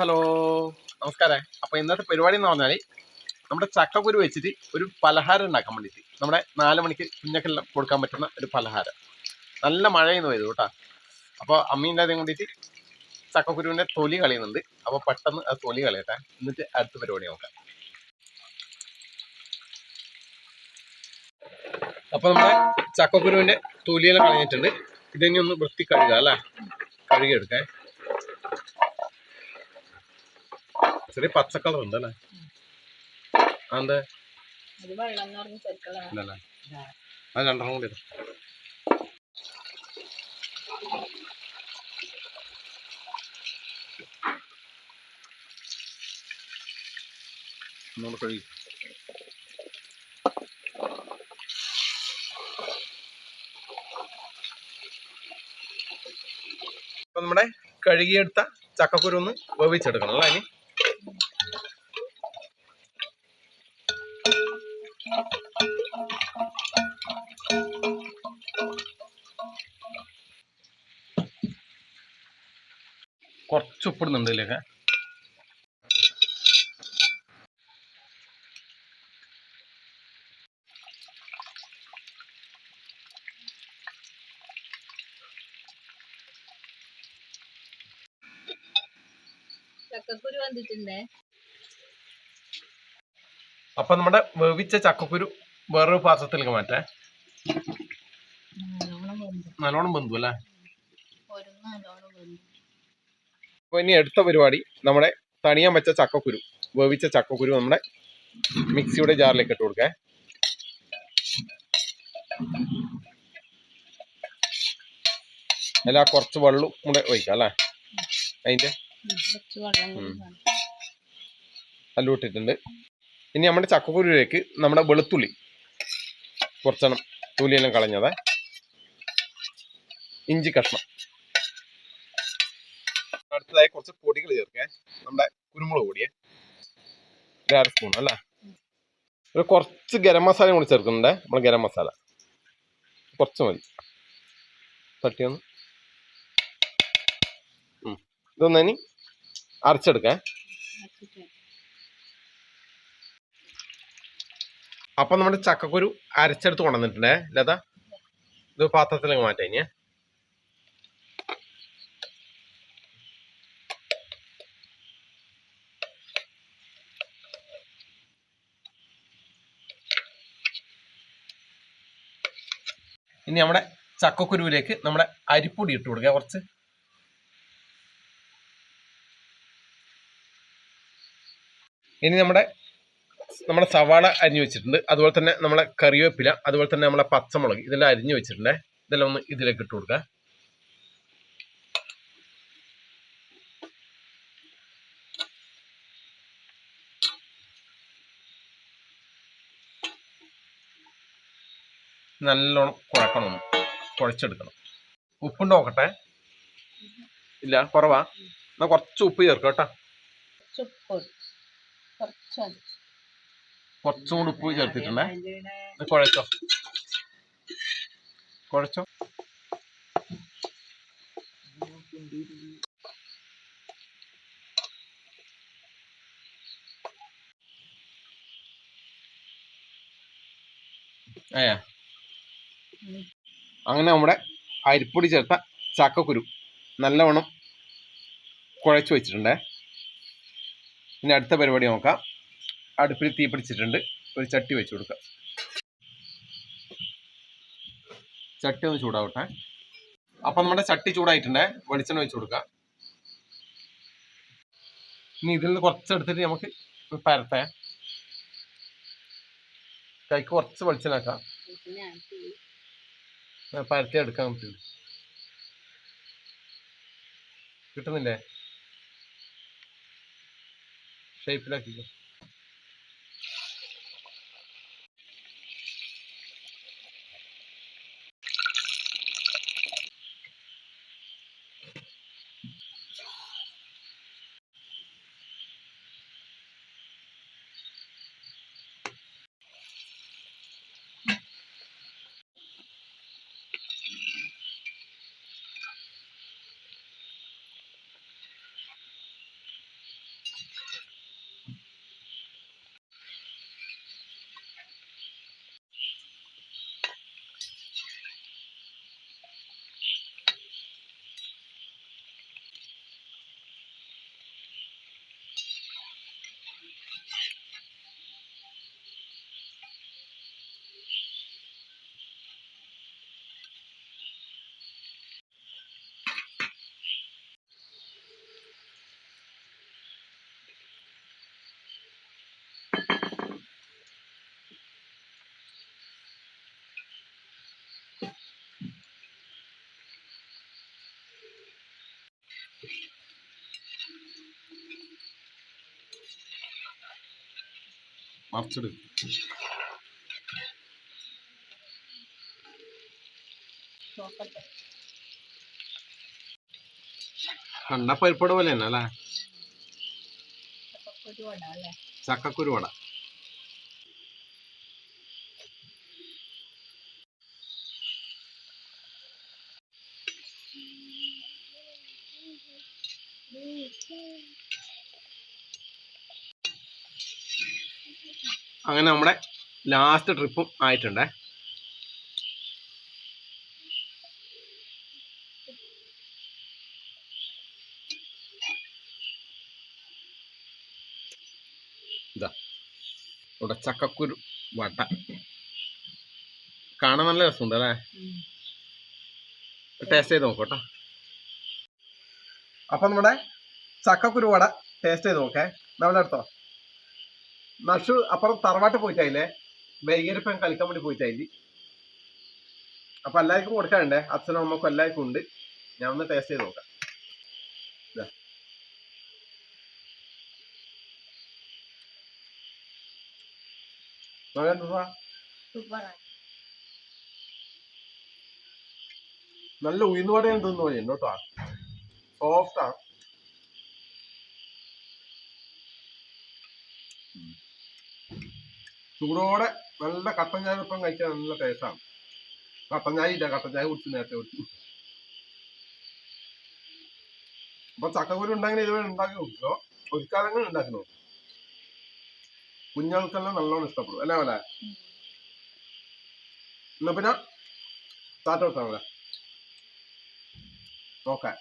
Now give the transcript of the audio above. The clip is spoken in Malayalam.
ഹലോ. നമസ്കാരം. അപ്പൊ ഇന്നത്തെ പരിപാടി എന്ന് പറഞ്ഞാൽ നമ്മുടെ ചക്കക്കുരു വെച്ചിട്ട് ഒരു പലഹാരം ഉണ്ടാക്കാൻ വേണ്ടിയിട്ട് നമ്മുടെ നാല് മണിക്ക് കുഞ്ഞക്കെല്ലാം കൊടുക്കാൻ പറ്റുന്ന ഒരു പലഹാരം. നല്ല മഴയെന്ന് വരും കേട്ടോ. അപ്പോൾ അമ്മീന്റെ അതും കൊണ്ടിട്ട് ചക്കക്കുരുവിന്റെ തൊലി കളയുന്നുണ്ട്. അപ്പോൾ പെട്ടെന്ന് ആ തൊലി കളയട്ടെ. എന്നിട്ട് അടുത്ത പരിപാടി നോക്കാം. അപ്പോൾ നമ്മുടെ ചക്കക്കുരുവിന്റെ തൊലിയെല്ലാം കളഞ്ഞിട്ടുണ്ട്. ഇതിനെ ഒന്ന് വൃത്തി കഴുകുക അല്ലേ? കഴുകിയെടുക്കേ. ചെറിയ പച്ച കളർ ഉണ്ട് അല്ലേ അതെ അത് രണ്ടെണ്ണം കൂടി. ഒന്നുകൂടെ കഴുകി നമ്മുടെ കഴുകിയെടുത്ത ചക്കക്കുരു ഒന്ന് വേവിച്ചെടുക്കണം അല്ലേ ഇനി? കുറച്ച് ഉപ്പിടുന്നുണ്ട് ഇതിലേക്ക്. ചക്കക്കുരു വന്നിട്ടുണ്ടേ. അപ്പൊ നമ്മുടെ വേവിച്ച ചക്കക്കുരു വേറൊരു പാത്രത്തിലേക്ക് മാറ്റേ. നല്ലോണം ബന്ധു അല്ലേ? നല്ലോണം അപ്പൊ ഇനി അടുത്ത പരിപാടി നമ്മുടെ തണിയാൻ വെച്ച ചക്കക്കുരു വേവിച്ച ചക്കക്കുരു നമ്മുടെ മിക്സിയുടെ ജാറിലേക്ക് ഇട്ട് കൊടുക്കേ. അല്ല കുറച്ച് വെള്ളം കൂടെ ഒഴിക്കാം അല്ലേ? അതിന്റെ. അല്ലു ഇട്ടിട്ടുണ്ട് ഇനി നമ്മുടെ ചക്കക്കുരുവിലേക്ക് നമ്മുടെ വെളുത്തുള്ളി കുറച്ചെണ്ണം തുള്ളിയെല്ലാം കളഞ്ഞതേ. ഇഞ്ചി കഷ്ണം. അടുത്തതായി കുറച്ച് പൊടികൾ ചേർക്കേ. നമ്മുടെ കുരുമുളക് പൊടിയെ. ഒരു അര സ്പൂൺ അല്ലേ? ഒരു കുറച്ച് ഗരം മസാല കൂടി ചേർക്കുന്നുണ്ട്. നമ്മൾ ഗരം മസാല. കുറച്ച് മതി. തട്ടിയൊന്ന്. ഇതൊന്ന് ഇനി അരച്ചെടുക്കേ. അപ്പം അപ്പൊ നമ്മുടെ ചക്കക്കുരു അരച്ചെടുത്ത് കൊണ്ടുവന്നിട്ടുണ്ടേ ലത? ഇത് പാത്രത്തിലേക്ക് മാറ്റാം ഇനി. ഇനി നമ്മുടെ ചക്കക്കുരുവിലേക്ക് നമ്മുടെ അരിപ്പൊടി ഇട്ട് കൊടുക്കുക. കുറച്ച് ഇനി നമ്മുടെ നമ്മുടെ സവാള അരിഞ്ഞു വെച്ചിട്ടുണ്ട്. അതുപോലെ തന്നെ നമ്മളെ കറിവേപ്പില അതുപോലെ തന്നെ നമ്മളെ പച്ചമുളക് ഇതെല്ലാം അരിഞ്ഞു വെച്ചിട്ടുണ്ട്. ഇതെല്ലാം ഒന്ന് ഇതിലേക്ക് ഇട്ട് കൊടുക്കുക. നല്ലോണം കുഴക്കണം. കുഴച്ചെടുക്കണം. ഉപ്പുണ്ട് നോക്കട്ടെ? ഇല്ല കുറവാ. എന്നാ കുറച്ച് ഉപ്പ് ചേർക്കാം കേട്ടോ. കുറച്ച് കൂടി ഉപ്പ് ചേർത്തിട്ടുണ്ടേ? കുഴച്ചോ? കുഴച്ചോ? ഏ. അങ്ങനെ നമ്മുടെ അരിപ്പൊടി ചേർത്ത ചക്കക്കുരു നല്ലവണ്ണം കുഴച്ച് വെച്ചിട്ടുണ്ടേ. ഇനി അടുത്ത പരിപാടി നോക്കാം. അടുപ്പിൽ തീ പിടിച്ചിട്ടുണ്ട്. ഒരു ചട്ടി വെച്ച് കൊടുക്കാം. ചട്ടി ഒന്ന് ചൂടാവട്ടെ. അപ്പം നമ്മുടെ ചട്ടി ചൂടായിട്ടുണ്ടേ. വെളിച്ചെണ്ണ വെച്ച് കൊടുക്കാം. ഇനി ഇതിൽ നിന്ന് കുറച്ചെടുത്തിട്ട് നമുക്ക് പരത്തേ. കൈക്ക് കുറച്ച് വെളിച്ചെണ്ണാക്കാം ഇതിനെ ആക്കി പരത്തി എടുക്കാൻ പറ്റും. കിട്ടുന്നില്ലേ? ഷേപ്പിലാക്കിക്കോ മറിച്ചിട്. കണ്ട പരിപ്പട പോലെ തന്നെ അല്ലേ? ചക്കക്കുരു വട Thank ചക്കക്കുരു അങ്ങനെ നമ്മുടെ ലാസ്റ്റ് ട്രിപ്പും ആയിട്ടുണ്ട്. ഇതാ ഇവിടെ ചക്കക്കുരു വട്ട. കാണാൻ നല്ല രസമുണ്ട് അല്ലേ? ടേസ്റ്റ് ചെയ്ത് നോക്കട്ടോ അപ്പൊ നമ്മുടെ ചക്കക്കുരു വട ടേസ്റ്റ് ചെയ്ത് നോക്കേ. നമ്മളെടുത്തോ നഷു അപ്പുറം തറവാട്ട് പോയിട്ടായില്ലേ? വൈകിട്ട് കളിക്കാൻ വേണ്ടി പോയിട്ടായി അപ്പൊ എല്ലാവർക്കും കൊടുക്കാനുണ്ടേ? അച്ഛനും അമ്മക്കും എല്ലാവർക്കും ഉണ്ട്. ഞാൻ ഒന്ന് ടേസ്റ്റ് ചെയ്ത് നോക്കാം. നല്ല ഉയർന്നുവടയും തിന്നു ഉണ്ട് കേട്ടോ. സോഫ്റ്റാ ചൂടോടെ നല്ല കട്ടൻ ചായ കഴിക്കാൻ നല്ല ടേസ്റ്റാണ് കട്ടൻ ചായ ഇല്ല കട്ടൻ കുടിച്ച് നേരത്തെ കുടിച്ചു. അപ്പൊ ചക്കക്കുരു ഉണ്ടെങ്കിൽ ഇതുവരെ ഉണ്ടാക്കി നോക്കിയോ ഒരു കാലങ്ങൾ ഉണ്ടാക്കുന്നു കുഞ്ഞുങ്ങൾക്കെല്ലാം നല്ലോണം ഇഷ്ടപ്പെടും. അല്ലേ പോലെ. എന്നാ പിന്നെ സ്റ്റാർട്ട് കൊടുക്കാം നോക്കാം